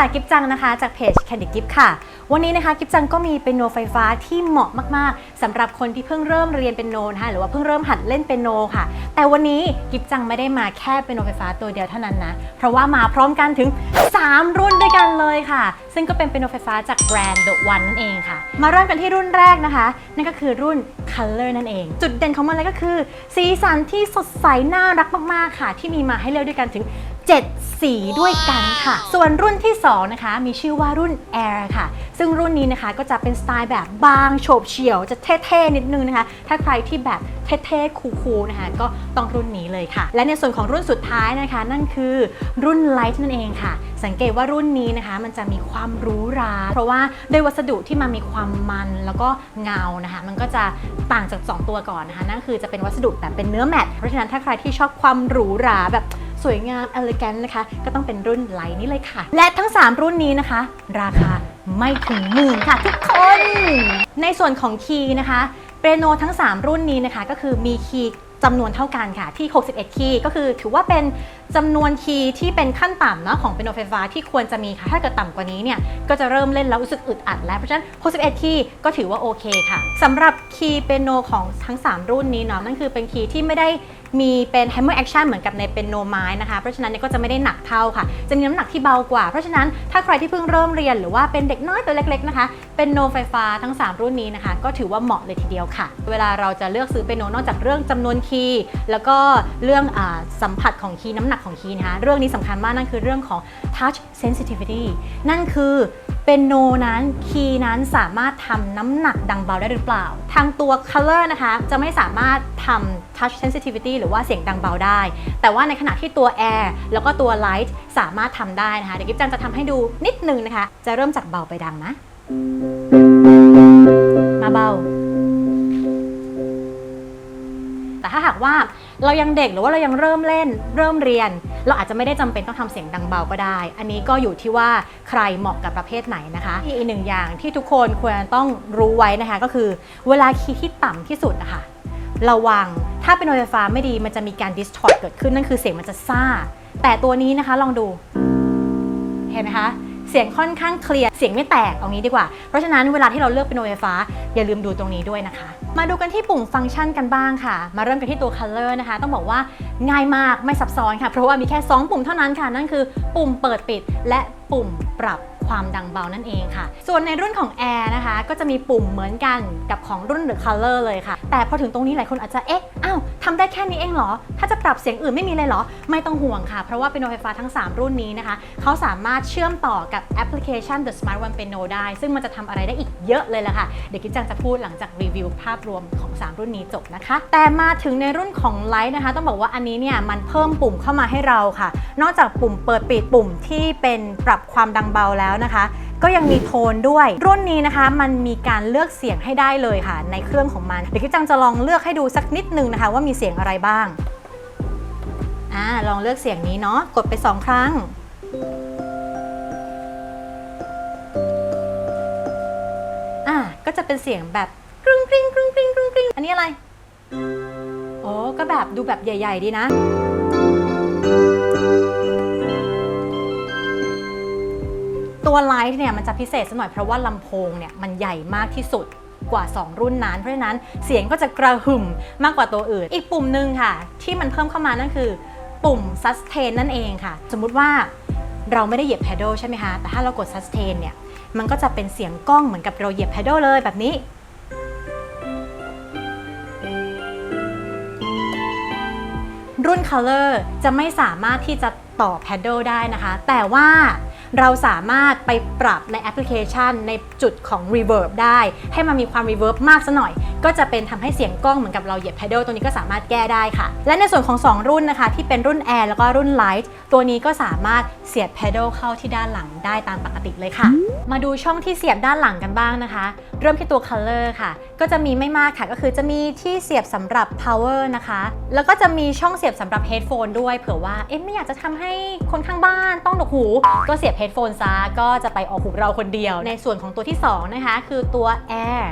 ค่ะกิฟจังนะคะจากเพจ Candy Gift ค่ะ วันนี้นะคะกิฟจังก็มีเปียโนไฟฟ้าที่เหมาะมากๆสำหรับคนที่เพิ่งเริ่มเรียนเปียโนนะคะหรือว่าเพิ่งเริ่มหัดเล่นเปียโนค่ะ แต่วันนี้กิฟจังไม่ได้มาแค่เปียโนไฟฟ้าตัวเดียวเท่านั้นนะ เพราะว่ามาพร้อมกันถึง 3 รุ่นด้วยกันเลยค่ะ ซึ่งก็เป็นเปียโนไฟฟ้าจากแบรนด์ The One นั่นเองค่ะ มาเริ่มกันที่รุ่นแรกนะคะ นั่นก็คือรุ่น Color นั่นเอง จุดเด่นของมันเลยก็คือ สีสันที่สดใสน่ารักมากๆค่ะ ที่มีมาให้เลือกด้วยกันถึง 7 สีด้วยกันค่ะ ส่วนรุ่นที่ 2 นะคะ มีชื่อว่ารุ่น Air ค่ะ ซึ่งรุ่นนี้นะคะก็จะเป็นสไตล์แบบบางโฉบเฉี่ยว จะเท่ๆนิดนึงนะคะ ถ้าใครที่แบบเท่ๆคูลๆนะคะ ก็ต้องรุ่นนี้เลยค่ะ และในส่วนของรุ่นสุดท้ายนะคะ นั่นคือรุ่น Light นั่นเองค่ะ สังเกตว่ารุ่นนี้นะคะ มันจะมีความหรูหราเพราะว่าด้วยวัสดุที่มันมีความมันแล้วก็เงานะคะ มันก็จะต่างจาก 2 ตัวก่อนนะคะ นั่นคือจะเป็นวัสดุแบบเป็นเนื้อแมตต์เพราะฉะนั้นถ้าใครที่ชอบความหรูหราแบบ สวยงาม e l e g a n t นะคะ ก็ต้องเป็นรุ่นไลท์นี้เลยค่ะ และทั้ง 3 รุ่นนี้นะคะ ราคาไม่ถึงหมื่นค่ะทุกคน ในส่วนของคีย์นะคะเปโนทั้ง 3 รุ่นนี้นะคะ ก็คือมีคีย์จำนวนเท่ากันค่ะที่ 61 คีย์ก็คือถือว่าเป็นจำนวนคีย์ที่เป็นขั้นต่ำเนาะของเปียโนไฟฟ้าที่ควรจะมีค่ะ ถ้าเกิดต่ำกว่านี้เนี่ย ก็จะเริ่มเล่นแล้วรู้สึกอึดอัดแล้ว เพราะฉะนั้น 61 คีย์ก็ถือว่าโอเคค่ะสำหรับคีย์เปียโนของทั้ง 3 รุ่นนี้เนาะนั่นคือเป็นคีย์ที่ไม่ได้ มีเป็น hammer action เหมือนกับในเป็นโนไม้นะคะ เพราะฉะนั้นเนี่ยก็จะไม่ได้หนักเท่าค่ะ จะมีน้ำหนักที่เบากว่า เพราะฉะนั้นถ้าใครที่เพิ่งเริ่มเรียนหรือว่าเป็นเด็กน้อยตัวเล็กๆนะคะ เป็นโนไฟฟ้าทั้ง 3 รุ่นนี้นะคะ ก็ถือว่าเหมาะเลยทีเดียวค่ะ เวลาเราจะเลือกซื้อเป็นโนนอกจากเรื่องจำนวนคีย์แล้วก็เรื่องอสัมผัสของคีย์น้ำหนักของคีย์นะคะ เรื่องนี้สำคัญมากนั่นคือเรื่องของ touch sensitivity นั่นคือ เป็นโนนั้นคีย์นั้นสามารถทำน้ำหนักดังเบาได้หรือเปล่า ทางตัว color นะคะจะไม่สามารถทำ touch sensitivity หรือว่าเสียงดังเบาได้ แต่ว่าในขณะที่ตัว air แล้วก็ตัว light สามารถทำได้นะคะ เดี๋ยวกิฟจังจะทำให้ดูนิดนึงนะคะ จะเริ่มจากเบาไปดังนะ มาเบา แต่ถ้าหากว่า เรายังเด็กหรือว่าเรายังเริ่มเล่นเริ่มเรียน เราอาจจะไม่ได้จำเป็นต้องทำเสียงดังเบาก็ได้ อันนี้ก็อยู่ที่ว่าใครเหมาะกับประเภทไหนนะคะอีกหนึ่งอย่างที่ทุกคนควรต้องรู้ไว้นะคะก็คือ เวลาคีย์ที่ต่ำที่สุดนะคะระวังถ้าเป็นโนไฟฟ้าไม่ดีมันจะมีการ distort เกิดขึ้นนั่นคือเสียงมันจะซ่า แต่ตัวนี้นะคะลองดู เห็นไหมคะเสียงค่อนข้างเคลียร์เสียงไม่แตกเอางี้ดีกว่า เพราะฉะนั้นเวลาที่เราเลือกเป็นโนไฟฟ้า อย่าลืมดูตรงนี้ด้วยนะคะ มาดูกันที่ปุ่มฟังก์ชันกันบ้างค่ะ มาเริ่มกันที่ตัว color นะคะ ต้องบอกว่าง่ายมากไม่ซับซ้อนค่ะ เพราะว่ามีแค่ 2 ปุ่มเท่านั้นค่ะ นั่นคือปุ่มเปิดปิด และปุ่มปรับความดังเบานั่นเองค่ะ ส่วนในรุ่นของ Air นะคะ ก็จะมีปุ่มเหมือนกันกับของรุ่น The Color เลยค่ะ แต่พอถึงตรงนี้หลายคนอาจจะ เอ๊ะ อ้าวทำได้แค่นี้เองเหรอ ถ้าจะปรับเสียงอื่นไม่มีเลยเหรอ ไม่ต้องห่วงค่ะ เพราะว่าเป็นโนไฟฟ้าทั้ง 3 รุ่นนี้นะคะเขาสามารถเชื่อมต่อกับแอปพลิเคชัน The Smart One Piano ได้ ซึ่งมันจะทำอะไรได้อีกเยอะเลยละค่ะ เดี๋ยวกิจจังจะพูดหลังจากรีวิวภาพรวมของ 3 รุ่นนี้จบนะคะ แต่มาถึงในรุ่นของ Light นะคะ ต้องบอกว่าอันนี้เนี่ยมันเพิ่มปุ่มเข้ามาให้เราค่ะ นอกจากปุ่มเปิดปิดปุ่มที่เป็นปรับความดังเบาแล้วนะคะ ก็ยังมีโทนด้วย รุ่นนี้นะคะมันมีการเลือกเสียงให้ได้เลยค่ะ ในเครื่องของมันเดี๋ยวกิฟจังจะลองเลือกให้ดูสักนิดนึงนะคะ ว่ามีเสียงอะไรบ้างอ่าลองเลือกเสียงนี้เนาะกดไป 2 ครั้งอ่าก็จะเป็นเสียงแบบกรุงกริงกรุงกริงกรุงกริงอันนี้อะไรโอ้ก็แบบดูแบบใหญ่ ๆ ดีนะ ส์เนี่ยมันจะพิเศษสักหน่อยเพราะว่าลำโพงเนี่ยมันใหญ่มากที่สุดกว่า 2 รุ่นนั้น เพราะฉะนั้นเสียงก็จะกระหึ่มมากกว่าตัวอื่น อีกปุ่มหนึ่งค่ะ ที่มันเพิ่มเข้ามานั่นคือ ปุ่ม sustain นั่นเองค่ะ สมมุติว่าเราไม่ได้เหยียบ pedal ใช่ไหมคะ แต่ถ้าเรากด sustain เนี่ย มันก็จะเป็นเสียงก้องเหมือนกับเราเหยียบ pedal เลยแบบนี้ รุ่น Color จะไม่สามารถที่จะต่อ Paddle ได้นะคะ แต่ว่า เราสามารถไปปรับในแอปพลิเคชันในจุดของ Reverb ได้ ให้มันมีความ Reverb มากซะหน่อย ก็จะเป็นทำให้เสียงกล้องเหมือนกับเราเหยียบ Paddle ตัวนี้ก็สามารถแก้ได้ค่ะ และในส่วนของ 2 รุ่นนะคะ ที่เป็นรุ่น Air แล้วก็รุ่น Light ตัวนี้ก็สามารถเสียบ Paddle เข้าที่ด้านหลังได้ตามปกติเลยค่ะ มาดูช่องที่เสียบด้านหลังกันบ้างนะคะ เริ่มที่ตัว Color ค่ะ ก็จะมีไม่มากค่ะ ก็คือจะมีที่เสียบสำหรับ power นะคะ แล้วก็จะมีช่องเสียบสำหรับ headphone ด้วยเผื่อว่าเอ๊ะไม่อยากจะทำให้คนข้างบ้านต้องดกหูก็เสียบเฮดโฟนซะก็จะไปออกหูเราคนเดียว ในส่วนของตัวที่2นะคะคือตัว Air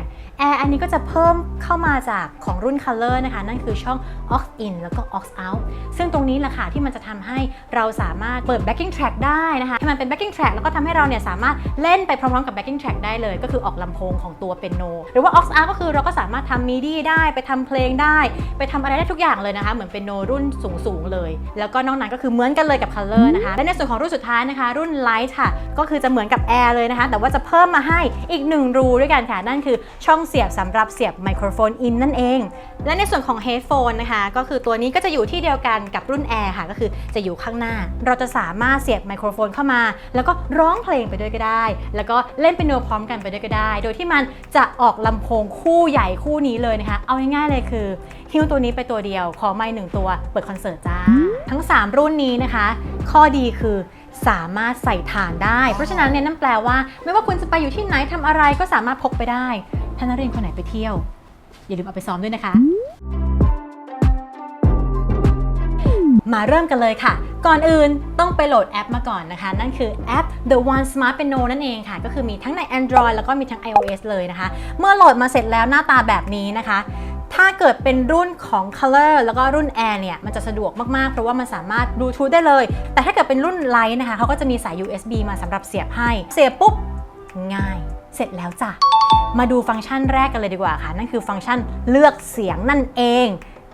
Air อันนี้ก็จะเพิ่มเข้ามาจากของรุ่น Color นะคะ นั่นคือช่อง aux in แล้วก็ aux out ซึ่งตรงนี้แหละค่ะที่มันจะทำให้เราสามารถเปิด backing track ได้นะคะให้มันเป็น backing track แล้วก็ทำให้เราเนี่ยสามารถเล่นไปพร้อมๆกับ backing track ได้เลย ก็คือออกลำโพงของตัวเป็นโน หรือว่า aux out ก็คือเราก็สามารถทำ MIDI ได้ไปทำเพลงได้ ไปทำอะไรได้ทุกอย่างเลยนะคะ เหมือนเป็นโนรุ่นสูงๆเลย แล้วก็นอกนั้นก็คือเหมือนกันเลยกับ Color นะคะและในส่วนของรุ่นสุดท้ายนะคะ รุ่น Light ค่ะ ก็คือจะเหมือนกับ Air เลยนะคะ แต่ว่าจะเพิ่มมาให้อีกหนึ่งรูด้วยกันค่ะนั่นคือช่องเสียบสำหรับเสียบไมโครโฟน in นั่นเอง และในส่วนของ headphone นะคะก็คือตัวนี้ก็จะอยู่ที่เดียวกันกับรุ่น Air ค่ะก็คือจะอยู่ข้างหน้า เราจะสามารถเสียบไมโครโฟนเข้ามา แล้วก็ร้องเพลงไปด้วยก็ได้ แล้วก็เล่นเป็นโนพร้อมกันไปด้วยก็ได้ โดยที่มันจะออกลำโพงคู่ใหญ่คู่นี้เลยนะคะเอาง่ายๆเลยคือฮิ้วตัวนี้ไปตัวเดียวขอไม้หนึ่งตัวเปิดคอนเสิร์ตจ้าทั้ง 3 รุ่นนี้นะคะ ข้อดีคือสามารถใส่ฐานได้ เพราะฉะนั้นเนี่ยนั่นแปลว่า ไม่ว่าคุณจะไปอยู่ที่ไหนทำอะไรก็สามารถพกไปได้ ถ้านักเรียนคนไหนไปเที่ยว อย่าลืมเอาไปซ้อมด้วยนะคะ มาเริ่มกันเลยค่ะ ก่อนอื่นต้องไปโหลดแอปมาก่อนนะคะ นั่นคือแอป The One Smart Piano นั่นเองค่ะ ก็คือมีทั้งใน Android แล้วก็มีทั้ง iOS เลยนะคะ เมื่อโหลดมาเสร็จแล้วหน้าตาแบบนี้นะคะถ้าเกิดเป็นรุ่นของ Color แล้วก็รุ่น Air เนี่ยมันจะสะดวกมากๆ เพราะว่ามันสามารถบลูทูธได้เลย แต่ถ้าเกิดเป็นรุ่น Light นะคะเขาก็จะมีสาย USB มาสำหรับเสียบให้ เสียบปุ๊บ ง่าย เสร็จแล้วจ้ะ มาดูฟังก์ชันแรกกันเลยดีกว่าค่ะ นั่นคือฟังก์ชันเลือกเสียงนั่นเอง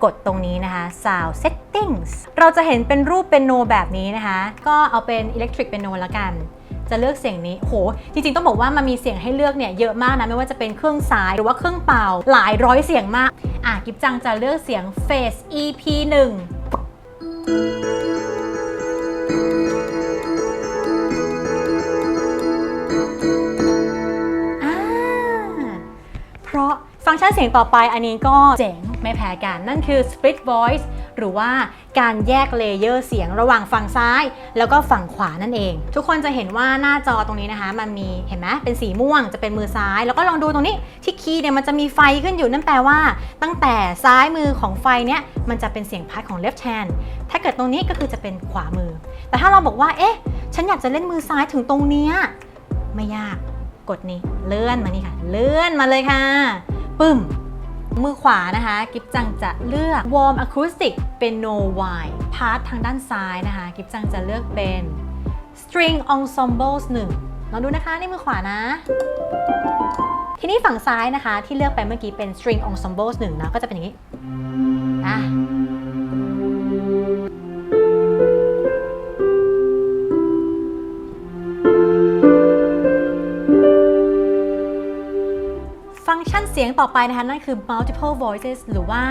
กดตรงนี้นะคะ Sound Settings เราจะเห็นเป็นรูปเป็นโนแบบนี้นะคะ ก็เอาเป็น Electric Piano ละกันจะเลือกเสียงนี้ โห จริงๆ ต้องบอกว่ามันมีเสียงให้เลือกเนี่ยเยอะมากนะ ไม่ว่าจะเป็นเครื่องสายหรือว่าเครื่องเป่า หลายร้อยเสียงมาก อะ กิฟจังจะเลือกเสียง Face EP 1 ราะ ฟังก์ชันเสียงต่อไปอันนี้ก็เจ๋งไม่แพ้กัน นั่นคือ split voice หรือว่าการแยกเลเยอร์เสียงระหว่างฝั่งซ้าย แล้วก็ฝั่งขวานั่นเอง ทุกคนจะเห็นว่าหน้าจอตรงนี้นะคะ มันมีเห็นไหมเป็นสีม่วงจะเป็นมือซ้าย แล้วก็ลองดูตรงนี้ที่คีย์เนี่ยมันจะมีไฟขึ้นอยู่นั่นแปลว่า ตั้งแต่ซ้ายมือของไฟเนี่ยมันจะเป็นเสียงพัดของ left hand ถ้าเกิดตรงนี้ก็คือจะเป็นขวามือ แต่ถ้าเราบอกว่าเอ๊ะฉันอยากจะเล่นมือซ้ายถึงตรงเนี้ยไม่ยาก กดนี้เลื่อนมานี่ค่ะ เลื่อนมาเลยค่ะ ปึ้ม มือขวานะคะ กิฟจังจะเลือก Warm Acoustic เป็น No w i พาร์ททางด้านซ้ายนะคะ กิฟจังจะเลือกเป็น String Ensembles 1ลองดูนะคะนี่มือขวานะทีนี้ฝั่งซ้ายนะคะที่เลือกไปเมื่อกี้เป็น String Ensembles 1นะก็จะเป็นอย่างนี้อะ เสียงต่อไปนะคะนั่นคือ multiple voices หรือว่า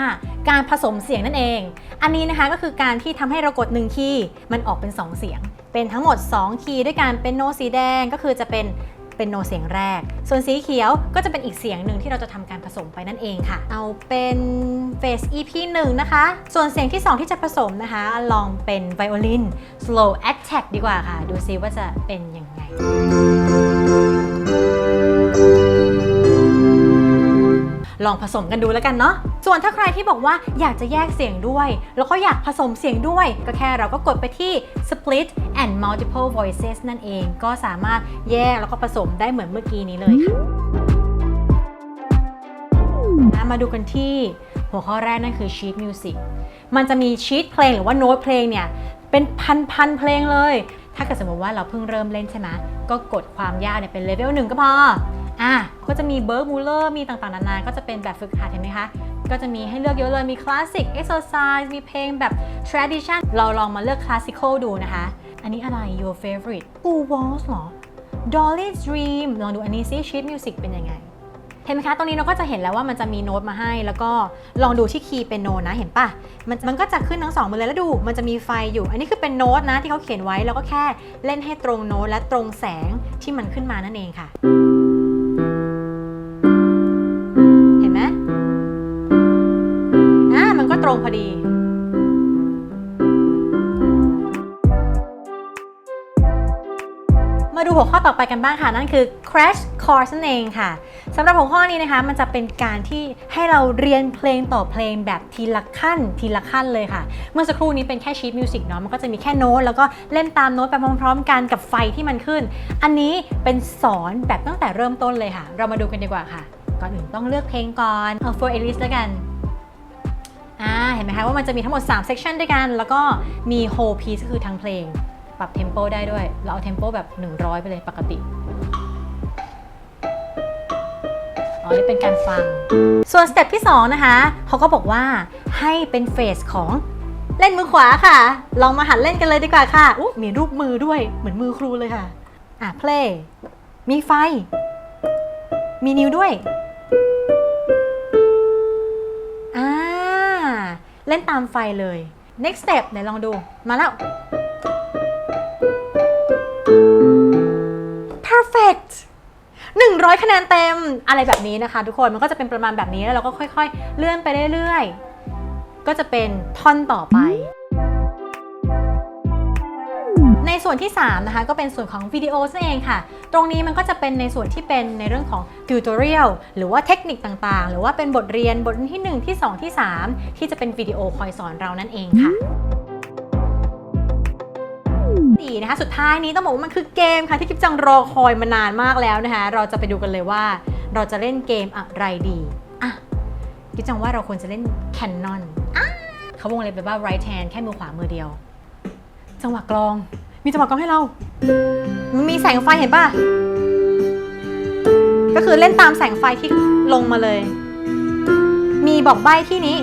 การผสมเสียงนั่นเอง อันนี้นะคะก็คือการที่ทำให้เรากด1คีย์มันออกเป็น 2 เสียง เป็นทั้งหมด 2 คีย์ด้วยกันเป็นโนสีแดงก็คือจะเป็นเป็นโนเสียงแรก ส่วนสีเขียวก็จะเป็นอีกเสียงหนึ่งที่เราจะทำการผสมไปนั่นเองค่ะ เอาเป็น face EP 1 นะคะ ส่วนเสียงที่ 2 ที่จะผสมนะคะ ลองเป็นไวโอลิน slow attack ดีกว่าค่ะ ดูซิว่าจะเป็นยังไง ลองผสมกันดูแล้วกันเนาะส่วนถ้าใครที่บอกว่าอยากจะแยกเสียงด้วย แล้วก็อยากผสมเสียงด้วย ก็แค่เราก็กดไปที่ split and multiple voices นั่นเอง ก็สามารถแยกแล้วก็ผสมได้เหมือนเมื่อกี้นี้เลยค่ะมาดูกันที่หัวข้อแรกนั่นคือ sheet music มันจะมี sheet เพลงหรือว่าโน้ตเพลงเนี่ยเป็นพันๆเพลงเลย ถ้าเกิดสมมติว่าเราเพิ่งเริ่มเล่นใช่ไหมก็กดความยากเนี่ยเป็นเลเวลหนึ่งก็พอ อะก็จะมีเบิร์กมูเลอร์มีต่างๆนานาก็จะเป็นแบบฝึกหัดเห็นไหมคะ ก็จะมีให้เลือกเยอะเลยมีคลาสสิกเอ็กซ์ s i z e มีเพลงแบบ tradition เราลองมาเลือกคลาสสิคอลดูนะคะ อันนี้อะไร your favorite Who was หรอ Dolly Dream ลองดูอันนี้ซิ sheet music เป็นยังไง เห็นไหมคะตรงนี้เราก็จะเห็นแล้วว่ามันจะมีโน้ตมาให้ แล้วก็ลองดูที่คีย์เป็นโน้นะเห็นปะมันมันก็จะขึ้นทั้งสองมือเลยแล้วดู มันจะมีไฟอยู่ อันนี้คือเป็นโน้ตนะที่เขาเขียนไว้แล้วก็แค่เล่นให้ตรงโน้ตและตรงแสงที่มันขึ้นมานั่นเองค่ะ งพอดีมาดูหัวข้อต่อไปกันบ้างค่ะ นั่นคือ crash course นั่นเองค่ะสำหรับหัวข้อนี้นะคะ มันจะเป็นการที่ให้เราเรียนเพลงต่อเพลงแบบทีละขั้นทีละขั้นเลยค่ะ เมื่อสักครู่นี้เป็นแค่ชีตมิวสิกเนาะมันก็จะมีแค่โน้ตแล้วก็เล่นตามโน้ตไปพร้อมๆ กันกับไฟที่มันขึ้น อันนี้เป็นสอนแบบตั้งแต่เริ่มต้นเลยค่ะ เรามาดูกันดีกว่าค่ะ ก่อนอื่นต้องเลือกเพลงก่อนเอา for a list แล้วกัน อ่าเห็นไหมคะว่ามันจะมีทั้งหมด 3 section ด้วยกัน แล้วก็มี whole piece ก็คือทั้งเพลง ปรับ tempo ได้ด้วย เราเอา tempo แบบ 100 ไปเลยปกติอ๋อนี่เป็นการฟัง ส่วนสเต็ปที่ 2 นะคะ เขาก็บอกว่าให้เป็นเฟสของเล่นมือขวาค่ะ ลองมาหัดเล่นกันเลยดีกว่าค่ะอุ๊ยมีรูปมือด้วยเหมือนมือครูเลยค่ะ อะ play มีไฟ มีนิ้วด้วย เล่นตามไฟเลย next step ไหนลองดู มาแล้ว perfect 100 คะแนนเต็มอะไรแบบนี้นะคะ ทุกคนมันก็จะเป็นประมาณแบบนี้แล้วเราก็ค่อย ๆ เลื่อนไปเรื่อยๆ ก็จะเป็นท่อนต่อไป ส่วนที่3นะคะก็เป็นส่วนของวิดีโอนั่นเองค่ะ ตรงนี้มันก็จะเป็นในส่วนที่เป็นในเรื่องของติวตอเรียลหรือว่าเทคนิคต่างๆ หรือว่าเป็นบทเรียนบทที่ 1 ที่ 2 ที่ 3 ที่จะเป็นวิดีโอคอยสอนเรานั่นเองค่ะดีนะคะสุดท้ายนี้ต้องบอกว่ามันคือเกมค่ะที่กิฟจังรอคอยมานานมากแล้วนะคะเราจะไปดูกันเลยว่า เราจะเล่นเกมอะไรดีอะกิฟจังว่าเราควรจะเล่น Canon อะเขาวงเล็บไปว่า right hand แค่มือขวามือเดียว จังหวะกลอง มีจังหวะกลองให้เรา มันมีแสงไฟเห็นป่ะ ก็คือเล่นตามแสงไฟที่ลงมาเลย มีบอกใบ้ที่นี้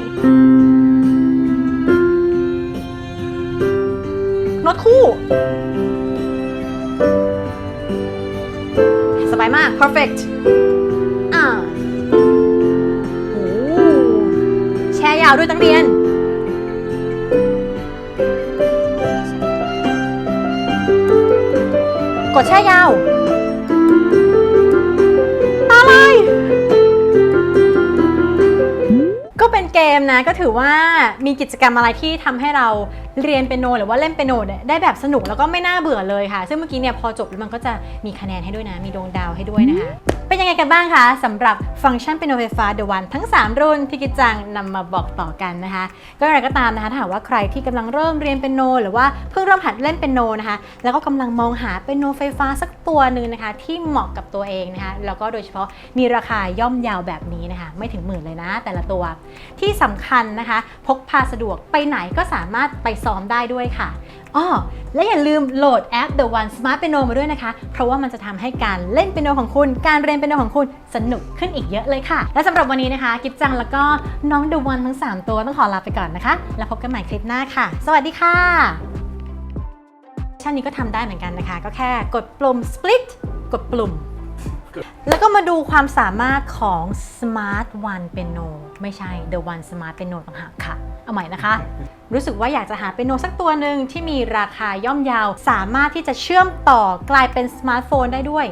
โน้ตคู่ สบายมาก perfect อ่าโอ้แชร์ยาวด้วยตั้งเรียน ดแช่ยาว นเกมนะก็ถือว่ามีกิจกรรมอะไรที่ทำให้เราเรียนเปียโนหรือว่าเล่นเปียโนเนี่ยได้แบบสนุกแล้วก็ไม่น่าเบื่อเลยค่ะ ซึ่งเมื่อกี้เนี่ยพอจบแล้วมันก็จะมีคะแนนให้ด้วยนะ มีดวงดาวให้ด้วยนะคะ เป็นยังไงกันบ้างคะสำหรับฟังก์ชันเปียโนไฟฟ้า The One ทั้ง 3 รุ่นที่กิจจังนำมาบอกต่อกันนะคะ ก็อย่างไรก็ตามนะคะถ้าหากว่าใครที่กำลังเริ่มเรียนเปียโน หรือว่าเพิ่งเริ่มหัดเล่นเปียโนนะคะ แล้วก็กำลังมองหาเปียโนไฟฟ้าสักตัวหนึ่งนะคะ ที่เหมาะกับตัวเองนะคะแล้วก็โดยเฉพาะมีราคาย่อมเยาวแบบนี้นะคะ ไม่ถึงหมื่นเลยนะ แต่ละตัวที่สำคัญนะคะ พกพาสะดวกไปไหนก็สามารถไปซ้อมได้ด้วยค่ะอ้อและอย่าลืมโหลดแอป The One Smart Piano มาด้วยนะคะ เพราะว่ามันจะทำให้การเล่นเปียโนของคุณ การเรียนเปียโนของคุณสนุกขึ้นอีกเยอะเลยค่ะ และสำหรับวันนี้นะคะ กิฟจังแล้วก็น้อง The One ทั้ง 3 ตัวต้องขอลาไปก่อนนะคะ แล้วพบกันใหม่คลิปหน้าค่ะ สวัสดีค่ะชั้นนี้ก็ทำได้เหมือนกันนะคะ ก็แค่กดปุ่ม split กดปุ่ม แล้วก็มาดูความสามารถของ Smart One Piano ไม่ใช่ The One Smart Piano ต่างหากค่ะ เอาใหม่นะคะ รู้สึกว่าอยากจะหาเปียโนสักตัวหนึ่งที่มีราคาย่อมเยาว สามารถที่จะเชื่อมต่อกลายเป็นสมาร์ทโฟนได้ด้วย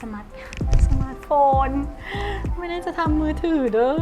สมาร์ทสมาร์ทโฟน ไม่ได้จะทำมือถือเด้อ